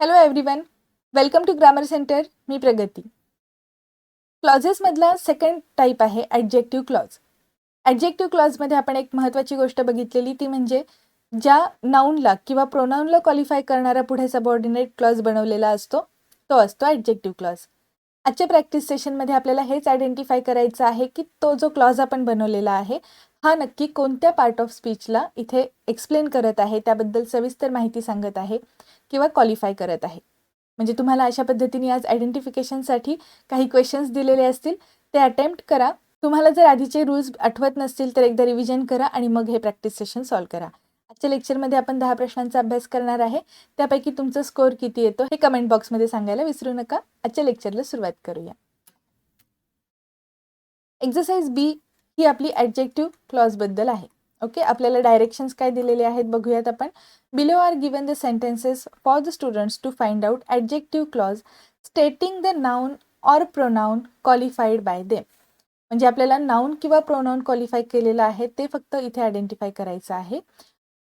Hello everyone welcome to grammar centre मी प्रगती. क्लॉजेसमधला second type आहे adjective clause adjective क्लॉजमध्ये आपण एक महत्त्वाची गोष्ट बघितलेली ती म्हणजे ज्या नाऊनला किंवा प्रोनाऊनला क्वालिफाय करणारा पुढे सबऑर्डिनेट क्लॉज बनवलेला असतो तो असतो ॲडजेक्टिव्ह क्लॉज आजच्या प्रॅक्टिस सेशनमध्ये आपल्याला हेच आयडेंटिफाय करायचं आहे की तो जो क्लॉज आपण बनवलेला आहे हा नक्की कोणत्या पार्ट ऑफ स्पीचला इथे एक्सप्लेन करत आहे त्याबद्दल सविस्तर माहिती सांगत आहे किंवा क्वालिफाय करत आहे? म्हणजे तुम्हाला अशा पद्धतीने आज आयडेंटिफिकेशनसाठी काही क्वेश्चन्स दिलेले असतील ते अटेम्प्ट करा. तुम्हाला जर आधीचे रूल्स आठवत नसतील तर एकदा रिव्हिजन करा आणि मग हे प्रॅक्टिस सेशन सॉल्व करा. आजच्या लेक्चरमध्ये आपण दहा प्रश्नांचा अभ्यास करणार आहे. त्यापैकी तुमचा स्कोअर किती येतो हे कमेंट बॉक्समध्ये सांगायला विसरू नका. आजच्या लेक्चरला सुरुवात करूया. एक्झरसाइज बी ही आपली ॲडजेक्टिव्ह क्लॉजबद्दल आहे. ओके आपल्याला डायरेक्शन्स काय दिलेले आहेत बघूयात आपण. Below are given the sentences for the students to find out adjective clause stating the noun or pronoun qualified by them म्हणजे आपल्याला नाऊन किंवा प्रोनाऊन क्वालिफाय केलेलं आहे ते फक्त इथे आयडेंटिफाय करायचं आहे.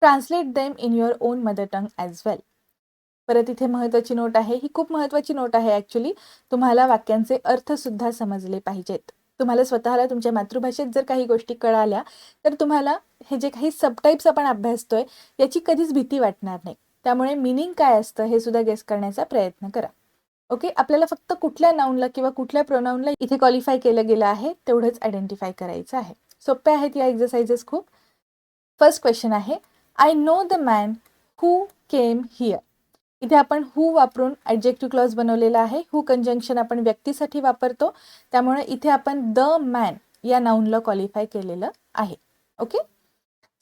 Translate them in your own mother tongue as well परत इथे महत्त्वाची नोट आहे. ही खूप महत्त्वाची नोट आहे ॲक्च्युली तुम्हाला वाक्यांचे अर्थसुद्धा समजले पाहिजेत. तुम्हाला स्वतःला तुमच्या मातृभाषेत जर काही गोष्टी कळाल्या तर तुम्हाला हे जे काही सबटाईप्स आपण अभ्यासतोय याची कधीच भीती वाटणार नाही. त्यामुळे मिनिंग काय असतं हे सुद्धा गेस करण्याचा प्रयत्न करा. ओके आपल्याला फक्त कुठल्या नाऊनला किंवा कुठल्या प्रोनाऊनला इथे क्वालिफाय केलं गेलं आहे तेवढंच आयडेंटिफाय करायचं आहे. सोप्या आहेत या एक्झरसाइजेस खूप. फर्स्ट क्वेश्चन आहे I know the man who came here इथे आपण हू वापरून ॲडजेक्टिव्ह क्लॉज बनवलेला आहे. हू कंजंक्शन आपण व्यक्तीसाठी वापरतो. त्यामुळे इथे आपण द मॅन या नाऊनला क्वालिफाय केलेलं आहे. ओके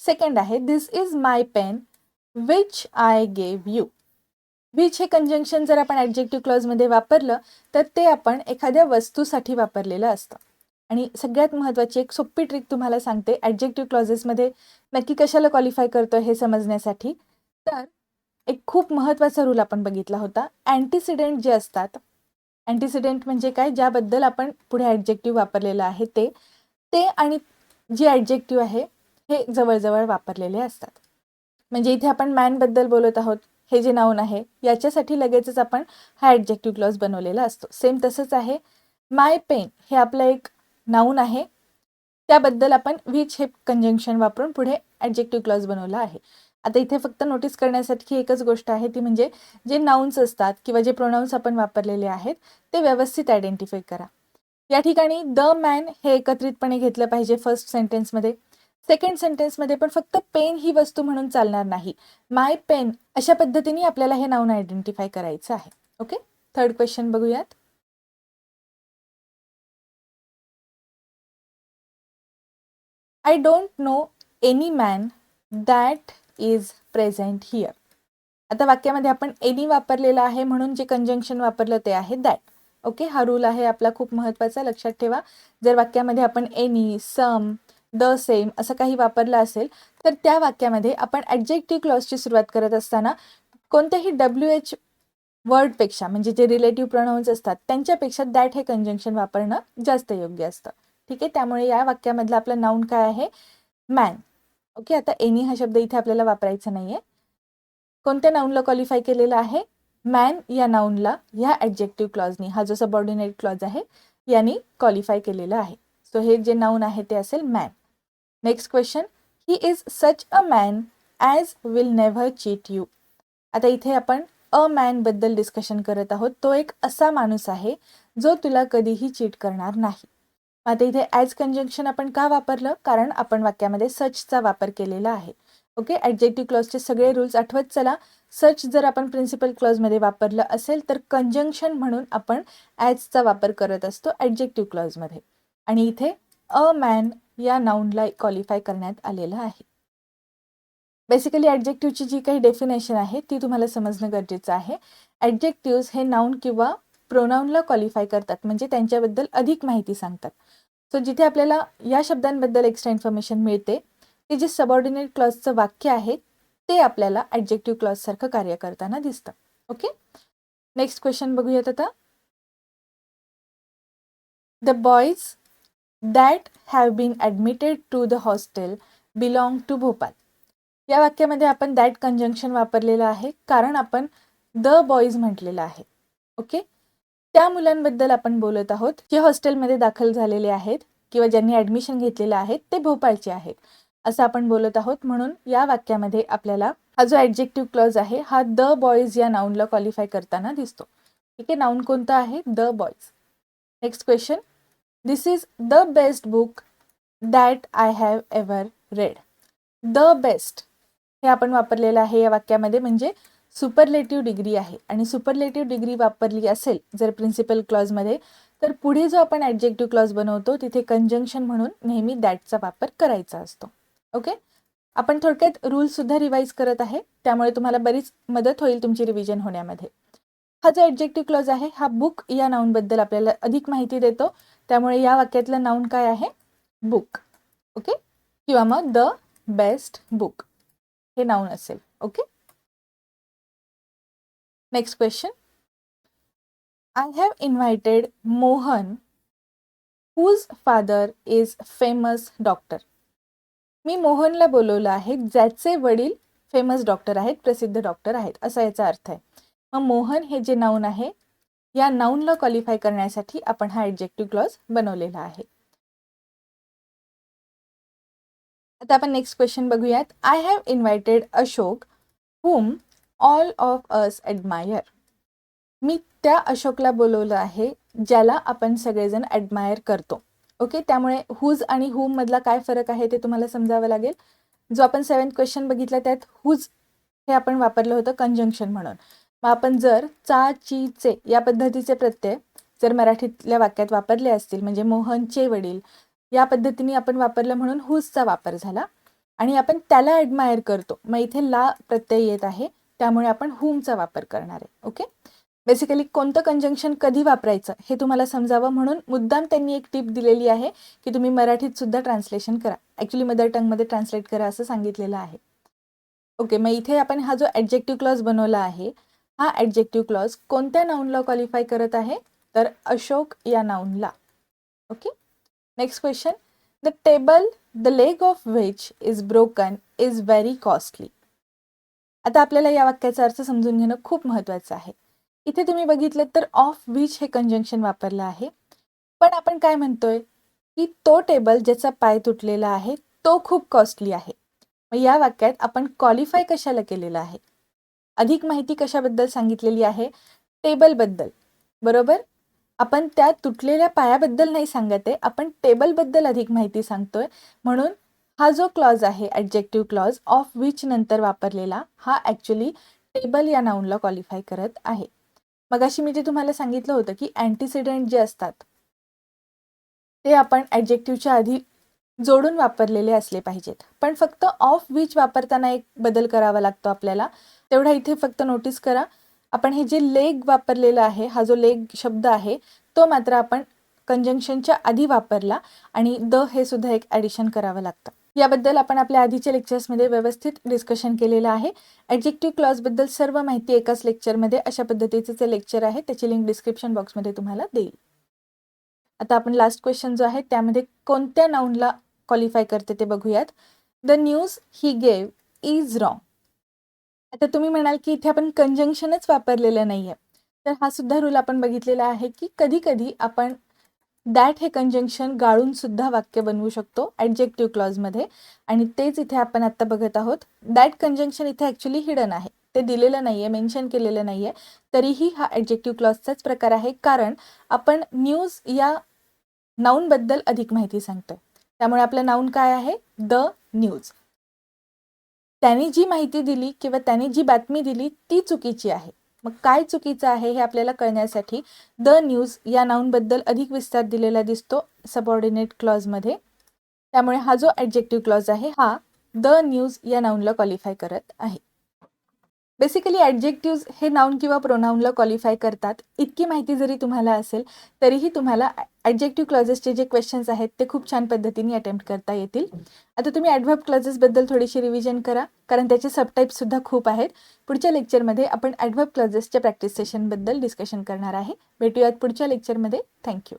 सेकंड आहे this is my pen which I gave you which हे कंजंक्शन जर आपण ॲडजेक्टिव्ह क्लॉजमध्ये वापरलं तर ते आपण एखाद्या वस्तूसाठी वापरलेलं असतं. आणि सगळ्यात महत्त्वाची एक सोपी ट्रिक तुम्हाला सांगते ॲडजेक्टिव्ह क्लॉजेसमध्ये नक्की कशाला क्वालिफाय करतो हे समजण्यासाठी. तर एक खूप महत्त्वाचा रूल आपण बघितला होता. अँटीसिडेंट जे असतात अँटीसिडेंट म्हणजे काय? ज्याबद्दल आपण पुढे ॲडजेक्टिव्ह वापरलेलं आहे ते ते आणि जे ॲडजेक्टिव्ह आहे हे जवळजवळ वापरलेले असतात. म्हणजे इथे आपण मॅनबद्दल बोलत आहोत हे जे नाऊन आहे याच्यासाठी लगेचच आपण हा ॲडजेक्टिव्ह क्लॉज बनवलेला असतो. सेम तसंच आहे माय पेन हे आपलं एक नाऊन आहे. त्याबद्दल आपण विच हे कंजंक्शन वापरून पुढे ॲडजेक्टिव्ह क्लॉज बनवला आहे. आता इथे फक्त नोटीस करण्यासाठी एकच गोष्ट आहे ती म्हणजे जे नाउन्स असतात किंवा जे प्रोनाउन्स आपण वापरलेले आहेत ते व्यवस्थित आयडेंटिफाय करा. या ठिकाणी द मॅन हे एकत्रितपणे घेतलं पाहिजे फर्स्ट सेंटेन्समध्ये सेकंड सेंटेन्समध्ये पण फक्त पेन ही वस्तू म्हणून चालणार नाही. माय पेन अशा पद्धतीने आपल्याला हे नाऊन आयडेंटिफाय करायचं आहे. ओके थर्ड क्वेश्चन बघूयात. I don't know any man that is present here आता वाक्यामध्ये आपण एनी वापरलेलं आहे म्हणून जे कंजंक्शन वापरलं ते आहे दॅट ओके हा रूल आहे आपला खूप महत्त्वाचा लक्षात ठेवा. जर वाक्यामध्ये आपण एनी सम द सेम असं काही वापरलं असेल तर त्या वाक्यामध्ये आपण ॲडजेक्टिव्ह क्लॉजची सुरुवात करत असताना कोणत्याही डब्ल्यू एच वर्डपेक्षा म्हणजे जे रिलेटिव्ह प्रोनाऊन्स असतात त्यांच्यापेक्षा दॅट हे कंजंक्शन वापरणं जास्त योग्य असतं. ठीक आहे? त्यामुळे या वाक्यामधलं आपलं नाऊन काय आहे? मॅन ओके आता एनी हा शब्द इथे आपल्याला वापरायचा नाही आहे कोणत्या नाऊनला क्वालिफाय केलेला आहे? मॅन या नाऊनला ह्या ॲडजेक्टिव्ह क्लॉजनी हा जो सबऑर्डिनेट क्लॉज आहे यांनी क्वालिफाय केलेलं आहे. सो हे जे नाऊन आहे ते असेल man next question he is such a man as will never cheat you आता इथे आपण अ मॅनबद्दल डिस्कशन करत आहोत. तो एक असा माणूस आहे जो तुला कधीही चीट करणार नाही. आता इथे ॲज कंजंक्शन आपण का वापरलं? कारण आपण वाक्यामध्ये सचचा वापर केलेला आहे. ओके ॲडजेक्टिव्ह क्लॉजचे सगळे रूल्स आठवत चला. सच जर आपण प्रिन्सिपल क्लॉजमध्ये वापरलं असेल तर कंजंक्शन म्हणून आपण ॲजचा वापर करत असतो ॲडजेक्टिव्ह क्लॉजमध्ये आणि इथे अ मॅन या नाऊनला क्वालिफाय करण्यात आलेलं आहे. बेसिकली ॲडजेक्टिव्हची जी काही डेफिनेशन आहे ती तुम्हाला समजणं गरजेचं आहे. ॲडजेक्टिव्ह हे नाऊन किंवा प्रोनाऊनला क्वालिफाय करतात. म्हणजे त्यांच्याबद्दल अधिक माहिती सांगतात. सो जिथे आपल्याला या शब्दांबद्दल एक्स्ट्रा इन्फॉर्मेशन मिळते ते जे सबऑर्डिनेट क्लॉजचं वाक्य आहे ते आपल्याला ॲडजेक्टिव्ह क्लॉजसारखं कार्य करताना दिसतं. ओके नेक्स्ट क्वेश्चन बघूयात आता. The boys that have been admitted to the hostel belong to Bhopal या वाक्यामध्ये आपण दॅट कंजंक्शन वापरलेलं आहे कारण आपण द बॉईज म्हटलेलं आहे. ओके त्या मुलांबद्दल आपण बोलत आहोत जे हॉस्टेलमध्ये दाखल झालेले आहेत किंवा ज्यांनी ॲडमिशन घेतलेलं आहे ते भोपाळचे आहेत. असं आपण बोलत आहोत म्हणून या वाक्यामध्ये आपल्याला हा जो ॲडजेक्टिव्ह क्लॉज आहे हा द बॉईज या नाऊनला क्वालिफाय करताना दिसतो. ठीक आहे नाऊन कोणतं आहे? The boys next question this is the best book that I have ever read the best हे आपण वापरलेलं आहे या वाक्यामध्ये म्हणजे सुपरलेटिव्ह डिग्री आहे. आणि सुपरलेटिव्ह डिग्री वापरली असेल जर प्रिन्सिपल क्लॉजमध्ये तर पुढे जो आपण ॲडजेक्टिव्ह क्लॉज बनवतो तिथे कंजंक्शन म्हणून नेहमी दॅटचा वापर करायचा असतो. ओके आपण थोडक्यात रूलसुद्धा रिवाईज करत आहे. त्यामुळे तुम्हाला बरीच मदत होईल तुमची रिव्हिजन होण्यामध्ये. हा जो ॲडजेक्टिव्ह क्लॉज आहे हा बुक या नाऊनबद्दल आपल्याला अधिक माहिती देतो. त्यामुळे या वाक्यातलं नाऊन काय आहे? बुक ओके किंवा मग द बेस्ट बुक हे नाऊन असेल. Okay next question I have invited Mohan whose father is famous doctor मी मोहनला बोलवलं आहे ज्याचे वडील फेमस डॉक्टर आहेत प्रसिद्ध डॉक्टर आहेत असा याचा अर्थ आहे. मग मोहन हे जे नाऊन आहे या नाऊनला क्वालिफाय करण्यासाठी आपण हा ॲडजेक्टिव्ह क्लॉज बनवलेला आहे. आता आपण नेक्स्ट क्वेश्चन बघूयात. I have invited Ashok whom all of us admire मी त्या अशोकला बोलवलं आहे ज्याला आपण सगळेजण ॲडमायर करतो. ओके त्यामुळे हुज आणि हुम मधला काय फरक आहे ते तुम्हाला समजावं लागेल. जो आपण सेवन्थ क्वेश्चन बघितला त्यात हुज हे आपण वापरलं होतं कंजंक्शन म्हणून. मग आपण जर चा ची चे या पद्धतीचे प्रत्यय जर मराठीतल्या वाक्यात वापरले असतील म्हणजे मोहनचे वडील या पद्धतीने आपण वापरलं म्हणून हुजचा वापर झाला. आणि आपण त्याला ॲडमायर करतो. मग इथे ला प्रत्यय येत आहे. त्यामुळे आपण हुमचा वापर करणार आहे ओके बेसिकली कोणतं कंजंक्शन कधी वापरायचं हे तुम्हाला समजावं म्हणून मुद्दाम त्यांनी एक टिप दिलेली आहे की तुम्ही मराठीत सुद्धा ट्रान्सलेशन करा. ॲक्च्युली मदर टंगमध्ये ट्रान्सलेट करा असं सांगितलेलं आहे. ओके मग इथे आपण हा जो ॲडजेक्टिव्ह क्लॉज बनवला आहे हा ॲडजेक्टिव्ह क्लॉज कोणत्या नाऊनला क्वालिफाय करत आहे? तर अशोक या नाऊनला okay next question the table the leg of which is broken is very costly आता आपल्याला या वाक्याचा अर्थ समजून घेणं खूप महत्त्वाचं आहे. इथे तुम्ही बघितलं तर ऑफ विच हे कंजंक्शन वापरलं आहे. पण आपण काय म्हणतोय? की तो टेबल ज्याचा पाय तुटलेला आहे तो खूप कॉस्टली आहे. मग या वाक्यात आपण क्वालिफाय कशाला केलेलं आहे? अधिक माहिती कशाबद्दल सांगितलेली आहे? टेबलबद्दल बरोबर? आपण त्या तुटलेल्या पायाबद्दल नाही सांगत आहे. आपण टेबलबद्दल अधिक माहिती सांगतोय. म्हणून हा जो क्लॉज आहे ॲडजेक्टिव्ह क्लॉज ऑफ विच नंतर वापरलेला हा ॲक्च्युली टेबल या नाऊनला क्वालिफाय करत आहे. मग अशी मी जे तुम्हाला सांगितलं होतं की अँटीसिडेंट जे असतात ते आपण ॲडजेक्टिव्हच्या आधी जोडून वापरलेले असले पाहिजेत. पण फक्त ऑफ विच वापरताना एक बदल करावा लागतो आपल्याला. तेवढा इथे फक्त नोटीस करा. आपण हे जे लेग वापरलेलं आहे हा जो लेग शब्द आहे तो मात्र आपण कंजंक्शनच्या आधी वापरला आणि द हे सुद्धा एक ॲडिशन करावं लागतं. याबद्दल आपण आपल्या आधीच्या लेक्चर्समध्ये व्यवस्थित डिस्कशन केलेलं आहे. ॲडजेक्टिव्ह क्लॉजबद्दल सर्व माहिती एकाच लेक्चरमध्ये अशा पद्धतीचे लेक्चर आहे त्याची लिंक डिस्क्रिप्शन बॉक्समध्ये तुम्हाला देईल. आता आपण लास्ट क्वेश्चन जो आहे त्यामध्ये कोणत्या नाऊनला क्वालिफाय करते ते बघूयात. The news he gave is wrong आता तुम्ही म्हणाल की इथे आपण कंजंक्शनच वापरलेलं नाही आहे तर हा सुद्धा रूल आपण बघितलेला आहे की कधी कधी आपण दॅट हे कंजंक्शन गाळून सुद्धा वाक्य बनवू शकतो ॲडजेक्टिव्ह क्लॉजमध्ये आणि तेच इथे आपण आत्ता बघत आहोत. दॅट कंजंक्शन इथे ॲक्च्युली हिडन आहे. ते दिलेलं नाही आहे मेन्शन केलेलं नाही आहे तरीही हा ॲडजेक्टिव्ह क्लॉजचाच प्रकार आहे. कारण आपण न्यूज या नाऊनबद्दल अधिक माहिती सांगतोय. त्यामुळे आपलं नाऊन काय आहे? द न्यूज त्याने जी माहिती दिली किंवा त्याने जी बातमी दिली ती चुकीची आहे. मग काय चुकीचं आहे हे आपल्याला कळण्यासाठी द न्यूज या नाऊनबद्दल अधिक विस्तार दिलेला दिसतो सबऑर्डिनेट क्लॉजमध्ये. त्यामुळे हा जो ॲडजेक्टिव्ह क्लॉज आहे हा द न्यूज या नाऊनला क्वालिफाय करत आहे. बेसिकली ॲडजेक्टिव्ज हे नाऊन किंवा प्रोनाऊनला क्वालिफाय करतात. इतकी माहिती जरी तुम्हाला असेल तरीही तुम्हाला ॲडजेक्टिव्ह क्लॉजेसचे जे क्वेश्चन्स आहेत ते खूप छान पद्धतीने अटेम्प्ट करता येतील. आता तुम्ही ॲडव्हर्ब क्लॉजेसबद्दल थोडीशी रिव्हिजन करा कारण त्याचे सबटाईप्ससुद्धा खूप आहेत. पुढच्या लेक्चरमध्ये आपण ॲडव्हर्ब क्लॉजेसच्या प्रॅक्टिस सेशनबद्दल डिस्कशन करणार आहे. भेटूयात पुढच्या लेक्चरमध्ये थँक्यू